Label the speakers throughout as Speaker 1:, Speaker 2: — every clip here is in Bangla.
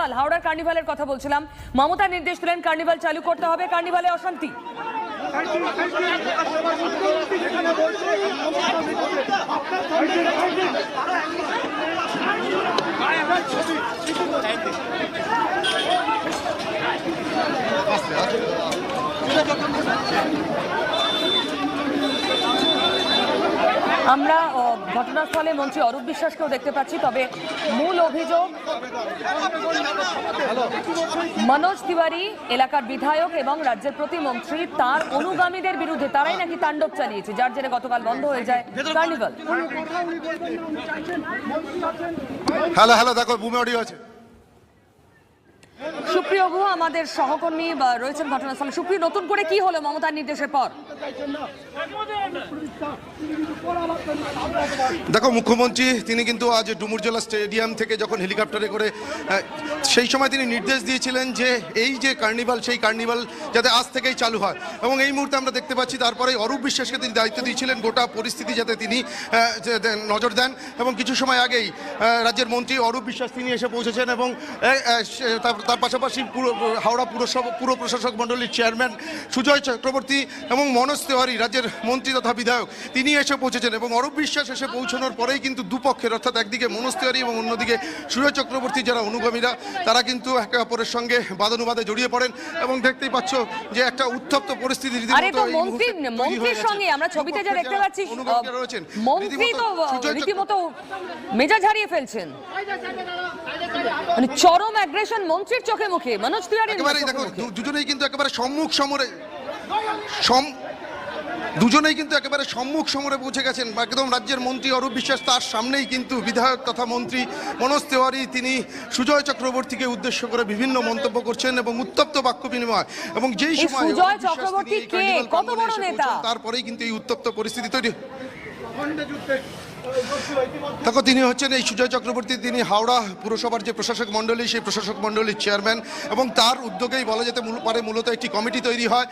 Speaker 1: কার্নিভাল, হাওড়ার কার্নিভালের কথা বলছিলাম। মমতা নির্দেশ দিলেন কার্নিভাল চালু করতে হবে, কার্নিভালে অশান্তি। আমরা ঘটনাস্থলে মন্ত্রী অরূপ বিশ্বাসকেও দেখতে পাচ্ছি তবে মূল অভিযোগ মনোজ তিওয়ারি এলাকার বিধায়ক এবং রাজ্যের প্রতিমন্ত্রী তার অনুগামীদের বিরুদ্ধে তারাই নাকি তাণ্ডব চালিয়েছে যার জেরে গতকাল বন্ধ হয়ে যায় কার্নিভাল।
Speaker 2: হ্যালো হ্যালো দেখো বুমে অডিও আছে।
Speaker 1: সুপ্রিয় গুহ আমাদের সহকর্মী বা রয়েছেন ঘটনাস্থলে। সুপ্রিয় নতুন করে কি হলো মমতার নির্দেশের পর?
Speaker 2: দেখো, মুখ্যমন্ত্রী, তিনি কিন্তু আজ ডুমুরজলা স্টেডিয়াম থেকে যখন হেলিকপ্টারে করে সেই সময় তিনি নির্দেশ দিয়েছিলেন যে এই যে কার্নিভাল, সেই কার্নিভাল যাতে আজ থেকেই চালু হয়। এবং এই মুহূর্তে আমরা দেখতে পাচ্ছি, তারপরে অরূপ বিশ্বাসকে তিনি দায়িত্ব দিয়েছিলেন, গোটা পরিস্থিতি যাতে তিনি নজর দেন। এবং কিছু সময় আগেই রাজ্যের মন্ত্রী অরূপ বিশ্বাস তিনি এসে পৌঁছেছেন এবং তার- পাশাপাশি পুরো, হাওড়া পুরসভা পুর প্রশাসক মণ্ডলীর চেয়ারম্যান সুজয় চক্রবর্তী এবং মনোজ তেওয়ারি রাজ্যের মন্ত্রী তথা বিধায়ক তিনি এসে পৌঁছেছেন এবং অরূপ বিশ্বাস এসে পৌঁছানোর পরেই কিন্তু দুপক্ষের অর্থাৎ একদিকে মনোজ তেওয়ারি এবং অন্যদিকে সুজয় চক্রবর্তী যারা অনুগামীরা তারা কিন্তু একে অপরের সঙ্গে বাদানুবাদে জড়িয়ে পড়েন এবং দেখতেই পাচ্ছ যে একটা উত্তপ্ত পরিস্থিতি
Speaker 1: মন্ত্রীর সঙ্গে আমরা ছবিতে যা দেখতে পাচ্ছি
Speaker 2: রয়েছেন
Speaker 1: মন্ত্রী তো
Speaker 2: রীতিমতো সুজয় চক্র-
Speaker 1: রীতিমতো মেজাজ হারিয়ে ফেলছেন। মানে চরম অ্যাগ্রেশন মন্ত্রীর চোখে মুখে মনোজ তিওয়ারি
Speaker 2: দেখো দুজনেই কিন্তু একেবারে সম্মুখ সমরে সম দুজনেই কিন্তু একেবারে সম্মুখ সমরে পৌঁছে গেছেন। একদম রাজ্যের মন্ত্রী অরূপ বিশ্বাস তার সামনেই কিন্তু বিধায়ক তথা মন্ত্রী মনোজ তেওয়ারি তিনি সুজয় চক্রবর্তীকে উদ্দেশ্য করে বিভিন্ন মন্তব্য করছেন এবং উত্তপ্ত বাক্য বিনিময়। এবং যেই সময় তারপরেই কিন্তু এই উত্তপ্ত পরিস্থিতি তৈরি। দেখো, তিনি হচ্ছেন এই সুজয় চক্রবর্তী, তিনি হাওড়া পুরসভার যে প্রশাসক মণ্ডলী, সেই প্রশাসক মণ্ডলীর চেয়ারম্যান এবং তার উদ্যোগেই বলা যেতে পারে মূলত একটি কমিটি তৈরি হয়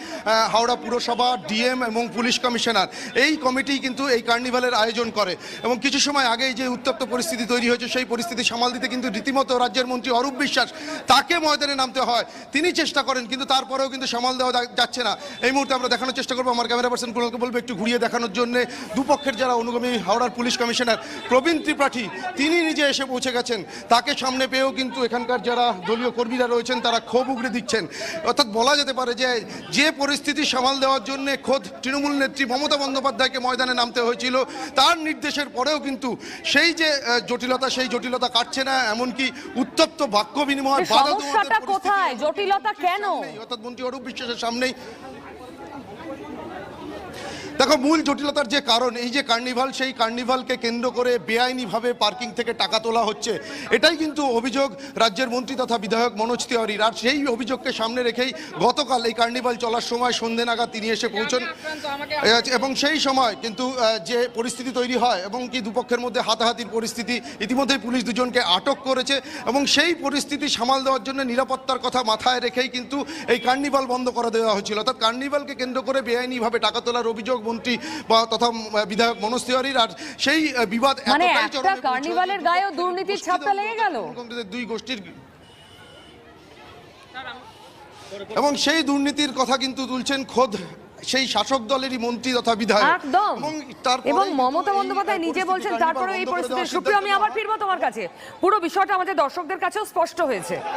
Speaker 2: হাওড়া পুরসভা, ডিএম এবং পুলিশ কমিশনার। এই কমিটি কিন্তু এই কার্নিভালের আয়োজন করে এবং কিছু সময় আগেই যে উত্তপ্ত পরিস্থিতি তৈরি হয়েছে, সেই পরিস্থিতি সামাল দিতে কিন্তু রীতিমতো রাজ্যের মন্ত্রী অরূপ বিশ্বাস তাকে ময়দানে নামতে হয়। তিনি চেষ্টা করেন, কিন্তু তারপরেও কিন্তু সামাল দেওয়া যাচ্ছে না। এই মুহূর্তে আমরা দেখানোর চেষ্টা করব, আমার ক্যামেরা পার্সন কুণালকে বলব একটু ঘুরিয়ে দেখানোর জন্য। দুপক্ষের যারা অনুগামী হাওড়ার পুলিশ কমিশনার প্রবীণ ত্রিপাঠী তিনি নিজে এসে পৌঁছে গেছেন তাকে সামনে পেয়েও কিন্তু এখানকার যারা দলীয় কর্মীরা রয়েছেন তারা ক্ষোভ উগড়ে দিচ্ছেন অর্থাৎ বলা যেতে পারে যে যে পরিস্থিতি সামাল দেওয়ার জন্য খোদ তৃণমূল নেত্রী মমতা বন্দ্যোপাধ্যায়কে ময়দানে নামতে হয়েছিল তার নির্দেশের পরেও কিন্তু সেই যে জটিলতা সেই জটিলতা কাটছে না এমনকি উত্তপ্ত বাক্য বিনিময়
Speaker 1: কোথায়? জটিলতা কেন?
Speaker 2: অর্থাৎ মন্ত্রী অরূপ বিশ্বাসের সামনেই দেখো, মূল জটিলতার যে কারণ, এই যে কার্নিভাল, সেই কার্নিভালকে কেন্দ্র করে বেআইনিভাবে পার্কিং থেকে টাকা তোলা হচ্ছে, এটাই কিন্তু অভিযোগ রাজ্যের মন্ত্রী তথা বিধায়ক মনোজ তিওয়ারির। আর সেই অভিযোগকে সামনে রেখেই গতকাল এই কার্নিভাল চলার সময় সন্ধে নাগাদ তিনি এসে পৌঁছন। এবং সেই সময় কিন্তু যে পরিস্থিতি তৈরি হয় এবং কি দুপক্ষের মধ্যে হাতাহাতির পরিস্থিতি, ইতিমধ্যেই পুলিশ দুজনকে আটক করেছে এবং সেই পরিস্থিতি সামাল দেওয়ার জন্য নিরাপত্তার কথা মাথায় রেখেই কিন্তু এই কার্নিভাল বন্ধ করে দেওয়া হয়েছিল অর্থাৎ কার্নিভালকে কেন্দ্র করে বেআইনিভাবে টাকা তোলার অভিযোগ মন্ত্রী বা তথা বিধায়ক মনোজ তিওয়ারির আর সেই বিবাদ
Speaker 1: মানে
Speaker 2: এতটাই চরমে
Speaker 1: কার্নিভালের গায়েও দুর্নীতির ছাপটা লেগে গেল?
Speaker 2: দুই গোষ্ঠীর এবং সেই দুর্নীতির কথা কিন্তু তুলছেন খোদ সেই শাসক দলেরই মন্ত্রী তথা বিধায়ক।
Speaker 1: একদম। এবং মমতা বন্দ্যোপাধ্যায় নিজে বলছেন তারপরে এই পরিস্থিতি সুপ্রিয় আমি আবার ফিরবো তোমার কাছে। পুরো বিষয়টা আমাদের দর্শকদের কাছেও স্পষ্ট হয়েছে।